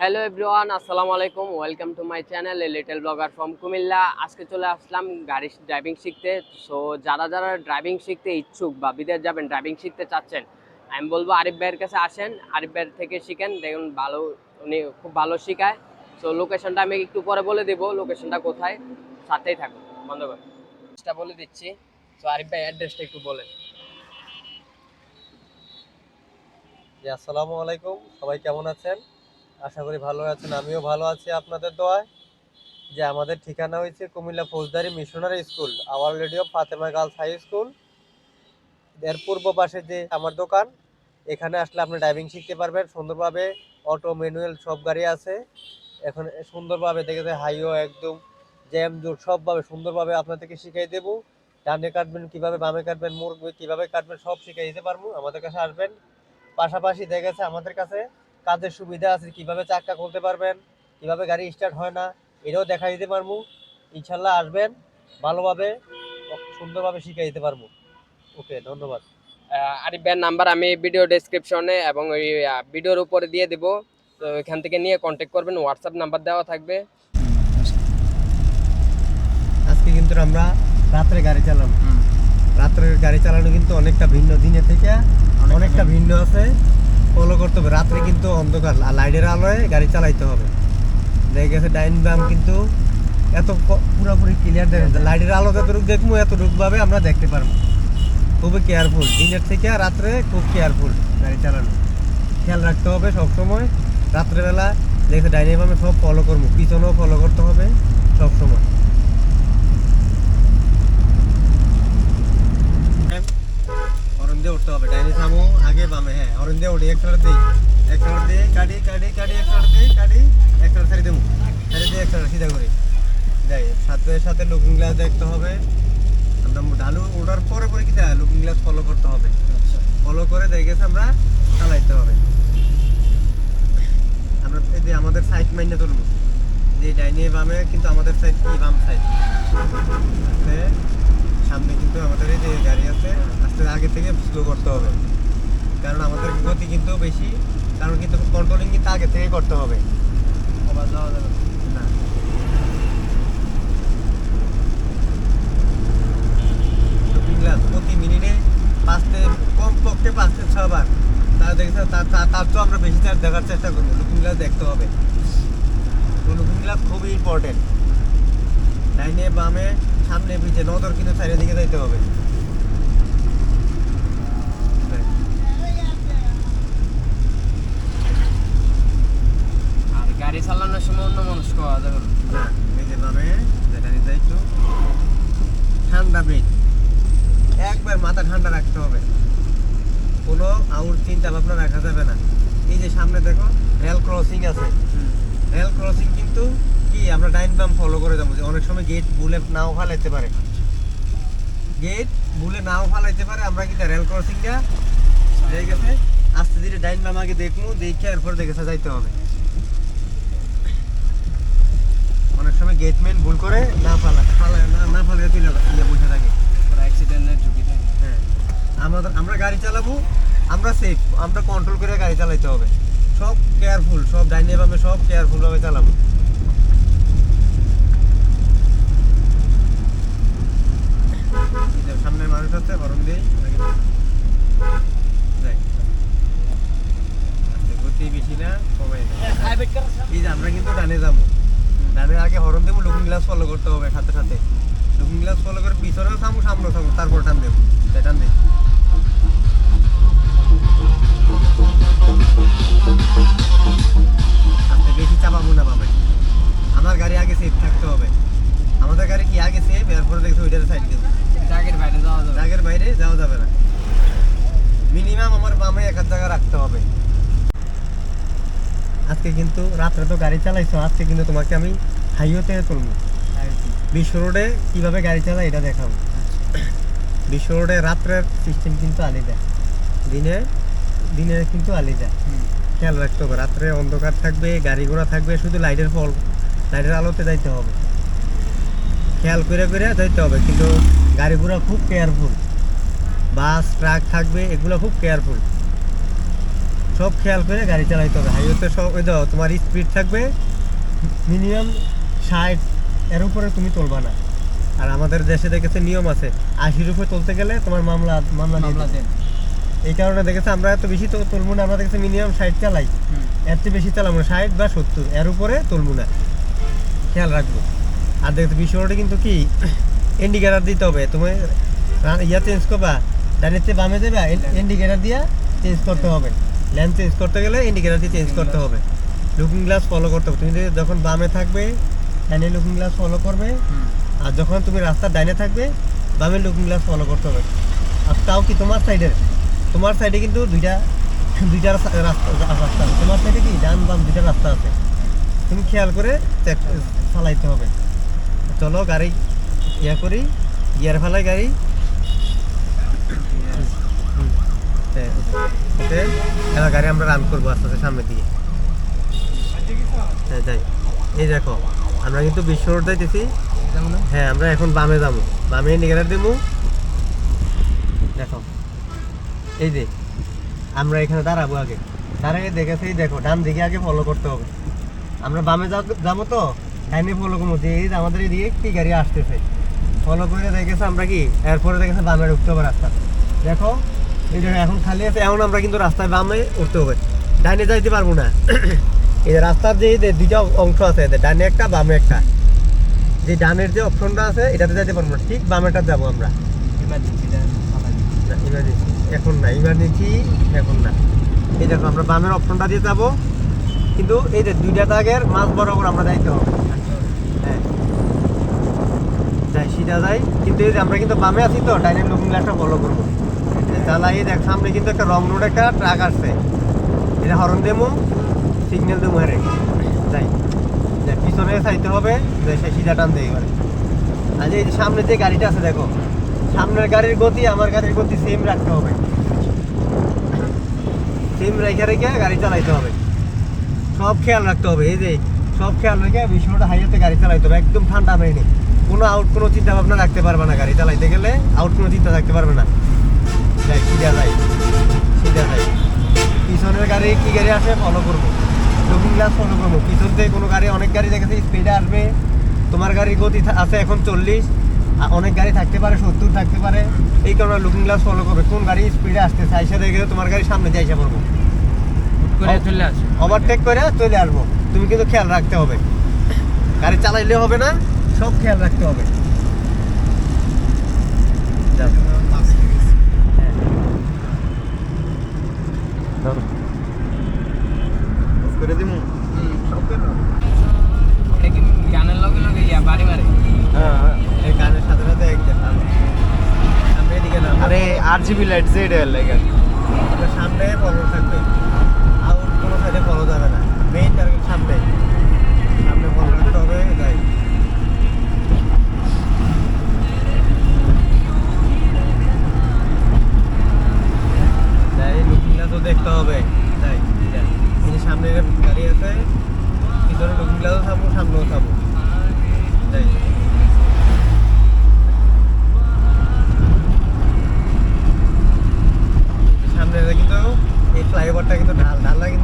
Hello everyone আসসালামু আলাইকুম welcome to my channel little blogger from Cumilla আজকে চলে আসলাম গাড়ি ড্রাইভিং শিখতে। সো যারা যারা ড্রাইভিং শিখতে ইচ্ছুক বা বিদেশ যাবেন ড্রাইভিং শিখতে চাচ্ছেন, আমি বলব আরিফ ভাইয়ের কাছে আসেন। আরিফ ভাইয়ের থেকে শিখেন, দেখুন ভালো, উনি খুব ভালো শেখায়। সো লোকেশনটা আমি একটু পরে বলে দেবো লোকেশনটা কোথায়, সাথেই থাকুন, বন্ধ করে। অ্যাড্রেসটা বলে দিচ্ছি। সো আরিফ ভাই অ্যাড্রেসটা একটু বলেন। আসসালামু আলাইকুম, সবাই কেমন আছেন? আশা করি ভালো আছেন, আমিও ভালো আছি আপনাদের দোয়ায়। যে আমাদের ঠিকানা হয়েছে Cumilla Faujdari missionary school, our radio Fatema girls high school. এর পূর্ব পাশে যে আমার দোকান, এখানে আসলে আপনি ড্রাইভিং শিখতে পারবেন, সুন্দরভাবে অটো ম্যানুয়াল সব গাড়ি আছে। এখন সুন্দরভাবে দেখেছে হাইও একদম জ্যাম জোট সবভাবে সুন্দরভাবে আপনাদেরকে শিখিয়ে দেবো। ডানে কাটবেন, কীভাবে বামে কাটবেন, মুরগ কীভাবে কাটবেন, সব শিখিয়ে দিতে পারব। আমাদের কাছে আসবেন। পাশাপাশি দেখা গেছে আমাদের কাছে কাজের সুবিধা আছে কীভাবে চাক্কা খুলতে পারবেন কীভাবে গাড়ি স্টার্ট হয় না এটাও দেখা দিতে পারব। ইনশাল্লাহ আসবেন ভালোভাবে সুন্দরভাবে শিখে দিতে পারব। ওকে ধন্যবাদ। আহ, আরিফ ভাইয়ের নাম্বার আমি ভিডিও ডেসক্রিপশনে এবং ওই ভিডিওর উপরে দিয়ে দেবো। তো এখান থেকে নিয়ে কন্ট্যাক্ট করবেন হোয়াটসঅ্যাপ নাম্বার দেওয়া থাকবে। আজকে কিন্তু আমরা রাত্রে গাড়ি চালাম রাত্রের গাড়ি চালানো কিন্তু অনেকটা ভিন্ন দিনের থেকে অনেকটা ভিন্ন আছে। ফলো করতে হবে। রাত্রে কিন্তু অন্ধকার লাইটের আলোয় গাড়ি চালাইতে হবে। দেখা গেছে ডাইন বাম কিন্তু এত পুরোপুরি ক্লিয়ার দেখেন লাইটের আলো যত যতটুকু দেখব এত এতটুকুভাবে আমরা দেখতে পারব। খুবই কেয়ারফুল দিনের থেকে রাত্রে খুব কেয়ারফুল গাড়ি চালানো। খেয়াল রাখতে হবে সব সময় রাত্রেবেলা দেখে ডাইনে বামে সব ফলো করব। পিছনেও ফলো করতে হবে সব সময় হরন দিয়ে উঠতে হবে ডাইনে থামো আগে বামে হ্যাঁ হরন দিয়ে উঠি এক কালার দিই এক কালার দিয়ে কাটি কাটি কাটি এক কালার দিয়ে কাটি এক কালার ছাড়ি দেবো ছাড়ি দিয়ে সিধা করে। যাই সাথে সাথে লুকিং গ্লাস দেখতে হবে আমরা ঢালু ওঠার পরে পরে কি লুকিং গ্লাস ফলো করতে হবে। ফলো করে দেখে আমরা চালাইতে হবে। আমরা এই যে আমাদের সাইড মাইনে তুলবো। যে ডাইনে বামে কিন্তু আমাদের সাইড কি বাম সাইড সামনে কিন্তু আমাদের এই যে গাড়ি আছে আস্তে আগে থেকে স্লো করতে হবে। কারণ আমাদের গতি কিন্তু বেশি, কারণ কিন্তু কন্ট্রোলিং কিন্তু আগে থেকে করতে হবে। না। লুকিং গ্লাস প্রতি মিনিটে পাঁচতে কম পক্ষে পাঁচতে ছবার। তার দেখছে তার তার- তার তো আমরা বেশি চার্জ দেখার চেষ্টা করব। লুকিং গ্লাস দেখতে হবে। লুকিং গ্লাস খুবই ইম্পর্টেন্ট ডাইনে, বামে, সামনে, পিছে, নজর কিন্তু সাইডের দিকে যাইতে হবে আর গাড়ি চালানোর সময় অন্য মানুষ পাওয়া যাবে না না, এই যে বামে যেটা নিতে একটু ঠান্ডা ব্রেক একবার মাথা ঠান্ডা রাখতে হবে। কোনো আউট চিন্তা ভাবনা রাখা যাবে না। এই যে সামনে দেখো রেল ক্রসিং আছে। রেল ক্রসিং কিন্তু কি আমরা ডাইন বাম ফলো করে যাব। যে অনেক সময় গেট বুলে নাও ফালাইতে পারে। গেট বুলে নাও ফালাইতে পারে আমরা কিন্তু রেল ক্রসিংটা হয়ে গেছে। আস্তে ধীরে ডাইন বাম আগে দেখব দেখে এরপর দেখে যাইতে হবে অনেক সময় গেটম্যান ভুল করে না ফালা ফালা না না ফালে তুই ইয়ে বসে থাকে পুরো অ্যাক্সিডেন্টের ঝুঁকি থাকে হ্যাঁ। আমাদের আমরা গাড়ি চালাবো আমরা সেফ আমরা কন্ট্রোল করে গাড়ি চালাইতে হবে। সব কেয়ারফুল সব ডাইনে বামে সব কেয়ারফুল ভাবে চালাবো। এই সামনে মানুষ আছে যাই। আস্তে গতি বেশি না কমে আমরা কিন্তু ডানে যাব। আগে হরন দেবো লুকিং গ্লাস ফলো করতে হবে সাথে সাথে। লুকিং গ্লাস ফলো করে পিছনেও থামো সামনেও থামো তারপর টান দেবো। তাই টান দিই। আস্তে বেশি চাপাবো না আমার গাড়ি আগে সেফ থাকতে হবে। আমাদের গাড়ি কি আগে সেফ এরপরে দেখছি ওইটার সাইড দেবো জাগের বাইরে যাওয়া যাবে। না। বাইরে যাওয়া যাবে না। মিনিমাম আমার বামে এক জায়গা রাখতে হবে। আজকে কিন্তু রাত্রে তো গাড়ি চালাইছো আজকে কিন্তু তোমাকে আমি হাইওয়েতে তুলবো। বিশ্ব রোডে কীভাবে গাড়ি চালায় এটা দেখাবো। বিশ্ব রোডে রাত্রের সিস্টেম কিন্তু আলাদা। দিনে দিনে কিন্তু আলাদা। খেয়াল রাখতে হবে, রাত্রে অন্ধকার থাকবে, গাড়ি ঘোড়া থাকবে, শুধু লাইটের ফল, লাইটের আলোতে যাইতে হবে। খেয়াল করে করে যাইতে হবে, কিন্তু গাড়ি ঘোড়া খুব কেয়ারফুল বাস, ট্রাক থাকবে, এগুলো খুব কেয়ারফুল সব খেয়াল করে গাড়ি চালাইতে হবে। হাইওয়েতে সব তোমার স্পিড থাকবে মিনিমাম ষাট এর উপরে তুমি তুলবা না। আর আমাদের দেশে দেখেছে নিয়ম আছে আশির উপরে তুলতে গেলে তোমার মামলা মামলা মামলা দেন এই কারণে দেখেছে আমরা এত বেশি তো তুলবো না আমরা দেখেছি মিনিমাম ষাট চালাই। এর চেয়ে বেশি চালাবো না ষাট বা সত্তর এর উপরে তুলবো না। খেয়াল রাখব। আর দেখতে বিষয়টা কিন্তু কি ইন্ডিকেটার দিতে হবে। তুমি ইয়া চেঞ্জ করবা চেয়ে বামে দেবে ইন্ডিকেটার দিয়া চেঞ্জ করতে হবে। ল্যাম্প চেঞ্জ করতে গেলে ইন্ডিকেটার দিয়ে চেঞ্জ করতে হবে। লুকিং গ্লাস ফলো করতে হবে। তুমি যখন বামে থাকবে ডানে লুকিং গ্লাস ফলো করবে। আর যখন তুমি রাস্তার ডাইনে থাকবে বামে লুকিং গ্লাস ফলো করতে হবে। আর তাও কি তোমার সাইডের তোমার সাইডে কিন্তু দুইটা দুইটা রাস্তা রাস্তা আছে। তোমার সাইডে কি ডান বাম দুইটা রাস্তা আছে? তুমি খেয়াল করে চালাইতে হবে। চলো গাড়ি ইয়া করি, গিয়ার ফেলাই গাড়ি। গাড়ি আমরা রান করব আস্তে আস্তে সামনে দিয়ে হ্যাঁ যাই। এই দেখো আমরা কিন্তু বিশ্ব যাইতেছি। হ্যাঁ আমরা এখন বামে যাব। বামে ইন্ডিকেটার দেবো দেখো, এই যে, আমরা এখানে দাঁড়াবো আগে। দাঁড়িয়ে দেখেছি দেখো ডান দিকে আগে ফলো করতে হবে। আমরা বামে যাব তো, ডাইনে ফলো করব। যে এই আমাদের এদিকে কি গাড়ি আসতেছে। ফলো করে দেখেছে আমরা কি? এরপরে দেখেছে বামে উঠতে হবে রাস্তা। দেখো, এই দেখো এখন খালি আছে, এখন আমরা কিন্তু রাস্তায় বামে উঠতে হবে। ডাইনে যাইতে পারব না। এই যে রাস্তার যে দুইটা অংশ আছে ডানে একটা, বামে একটা। যে ডানের যে অপশনটা আছে, এটাতে যাইতে পারব না। ঠিক বামেটা যাব আমরা। ইমার্জেন্সি এখন না ইমার্জেন্সি এখন না। এই দেখো, আমরা বামের অপশনটা দিয়ে যাব। কিন্তু এই যে দুইটা দাগের মাঝ বরাবর আমরা যাইতে হবে। হ্যাঁ। যাই যাই। কিন্তু এই যে আমরা কিন্তু বামে আছি তো ডাইনের লুকিং গ্লাসটা ফলো করব। তাহলে এই দেখ, সামনে কিন্তু একটা রং রোড একটা ট্রাক আসছে। এটা হরন দেবো সিগন্যাল দেবো হেরে যাই। পিছনে চাইতে হবে যে সে সিধা টান দেয় এবারে আজ এই যে সামনে যে গাড়িটা আছে, দেখো, সামনের গাড়ির গতি, আমার গাড়ির গতি সেম রাখতে হবে। সেম রেখে রেখে গাড়ি চালাইতে হবে। সব খেয়াল রাখতে হবে। এই যে সব খেয়াল রেখে বিষ্ণুটা হাইওয়েতে গাড়ি চালাইতে হবে। একদম ঠান্ডা মাইনে কোনো আউট কোনো চিন্তা ভাবনা রাখতে পারবে না গাড়ি চালাইতে গেলে। আউট কোনো চিন্তা থাকতে পারবে না। যাই, সিধা যাই। সিধা যাই। পিছনের গাড়ি কী গাড়ি আসে? ফলো করব। গ্লাস ফলো করব। পিছন থেকে কোনো গাড়ি অনেক গাড়ি দেখেছি স্পিডে আসবে। তোমার গাড়ির গতি আছে এখন চল্লিশ। অনেক গাড়ি থাকতে পারে সত্তর থাকতে পারে। এই কারণে লুকিং গ্লাস ফলো করবে। কোন গাড়ি স্পিডে আসতে চাইছে দেখে তোমার গাড়ি সামনে যাইসা পড়ব। ওভারটেক করে চলে আসব। তুমি কিন্তু খেয়াল রাখতে হবে। গাড়ি চালাইলে হবে না সব খেয়াল রাখতে হবে। വീഡിയോ അല്ലേ?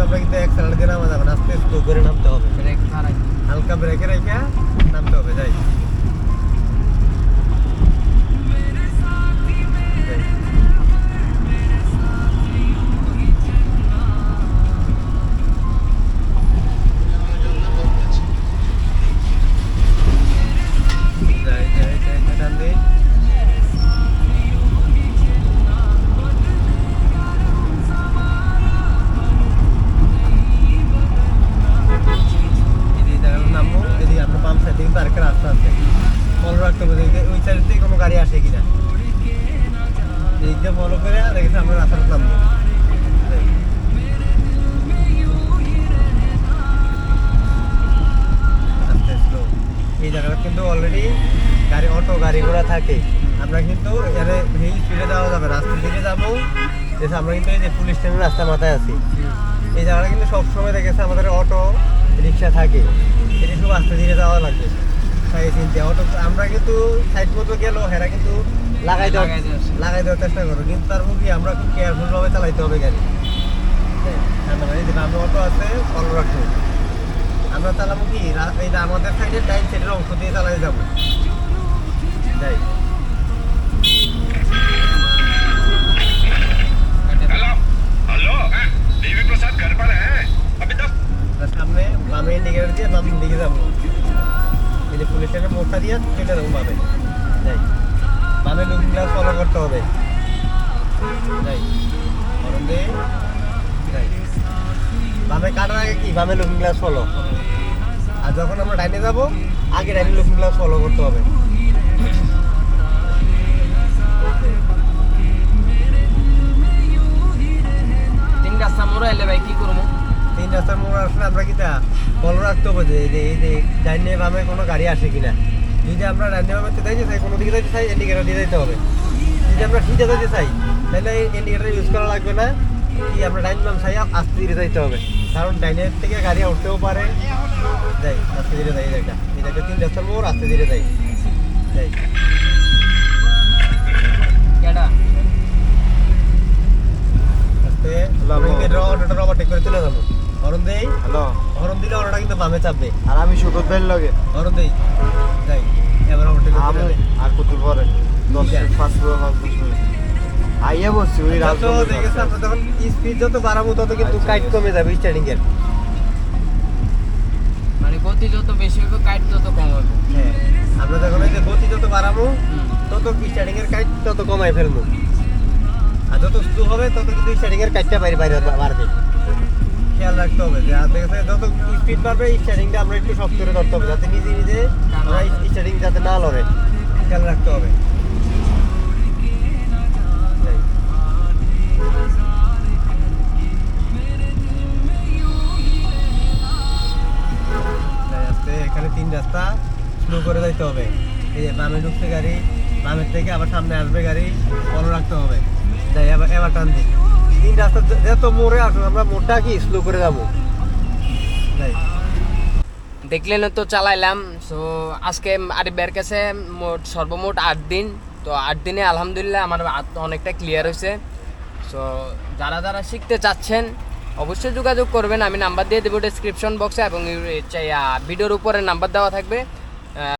কিন্তু আমরা কিন্তু এক সাইড দিয়ে নামা যাবে না আস্তে স্লো করে নামতে হবে ব্রেক হালকা ব্রেকে রেখে নামতে হবে যাই। থাকে। আমরা কিন্তু এখানে এই স্পিডে যাওয়া যাবে রাস্তার দিকে যাব। যেটা আমরা কিন্তু এই যে পুলিশ স্ট্যান্ডের রাস্তার মাথায় আছি। এই জায়গাটা কিন্তু সবসময় দেখেছে আমাদের অটো রিক্সা থাকে। এটি খুব আস্তে ধীরে যাওয়া লাগবে তাই চিন্তা অটো আমরা কিন্তু সাইড মতো গেল হেরা কিন্তু লাগাই দেওয়ার লাগাই দেওয়ার চেষ্টা। করব কিন্তু তারপর কি আমরা খুব কেয়ারফুলভাবে চালাইতে হবে গাড়ি। বামে অটো আছে ফলো রাখব। আমরা চালাবো কি? এই যে আমাদের সাইডের টাইম সাইডের অংশ দিয়ে চালাই যাব। যাই সামনে বামে দিকে দিয়ে বাম দিকে যাব। এই যে পুলিশ স্টেশনের মোড়টা দিয়ে কেটে দেবো বামে। যাই। বামে লোকগুলো ফলো করতে হবে। যাই। অরন্দে যাই। বামে কাটার আগে কি? বামে লুকিং গ্লাস ফলো আর যখন আমরা ডাইনে যাব আগে ডাইনে লুকিং গ্লাস ফলো করতে হবে। যে এই যে এই যে ডাইনে বামে কোনো গাড়ি আসে কিনা। যদি আমরা ডাইনে বামে যাইতে চাই কোনো দিকে যাইতে চাই ইন্ডিকেটার দিয়ে যাইতে হবে। যদি আমরা সিটে যাইতে চাই তাহলে ইন্ডিকেটার ইউজ করা লাগবে না। কি আমরা ডাইন বাম চাই আস্তে ধীরে যাইতে হবে। কারণ ডাইনের থেকে গাড়ি উঠতেও পারে। যাই আস্তে ধীরে যাই এটা এটা তিন রাস্তার মোড় আস্তে ধীরে যাই। যাই। আস্তে। অটোটা ওভারটেক করে চলে যাব হরন দেই? হ্যালো। দিলে অটোটা কিন্তু বামে চাপবে। আর আমি সুগত ভাইয়ের লগে। হরন দেই যাই এবার করে আমি আর কত পরে। পাঁচ মিনিট আইয়া বসছি যত রাজবঙ্গের দেখেছে আমরা যখন স্পিড যত বাড়াবো তত কিন্তু আচ্ছা, কাইট। কমে যাবে স্টার্টিং এর। মানে গতি যত বেশি হবে কাইট তত কম হবে। হ্যাঁ আমরা যখন এই যে গতি যত বাড়াবো তত স্টার্টিং এর কাইট তত কমাই ফেলব। আর যত স্লো হবে তত কিন্তু স্টার্টিং এর কাইটটা বাইরে বাইরে বাড়বে। খেয়াল রাখতে হবে যে আর দেখেছে যত স্পিড বাড়বে স্টার্টিংটা আমরা একটু শক্ত করে ধরতে হবে যাতে নিজে নিজে আমরা স্টার্টিং যাতে না লড়ে। খেয়াল রাখতে হবে। এখানে তিন রাস্তা স্লো করে যাইতে হবে। এই যে বামে ঢুকছে গাড়ি বামের থেকে আবার সামনে আসবে গাড়ি ফলো রাখতে হবে। যাই এবার এবার টান দিই। তিন রাস্তা যত মোড়ে আসুন, আমরা মোড়টা কি স্লো করে যাব? দেখলেন তো চালাইলাম সো আজকে আরিফের কাছে মোট সর্বমোট আট দিন। তো আট দিনে আলহামদুলিল্লাহ আমার অনেকটা ক্লিয়ার হয়েছে। সো যারা যারা শিখতে চাচ্ছেন, অবশ্যই যোগাযোগ করবেন। আমি নাম্বার দিয়ে দেবো ডিসক্রিপশন বক্সে এবং ভিডিওর উপরে নাম্বার দেওয়া থাকবে।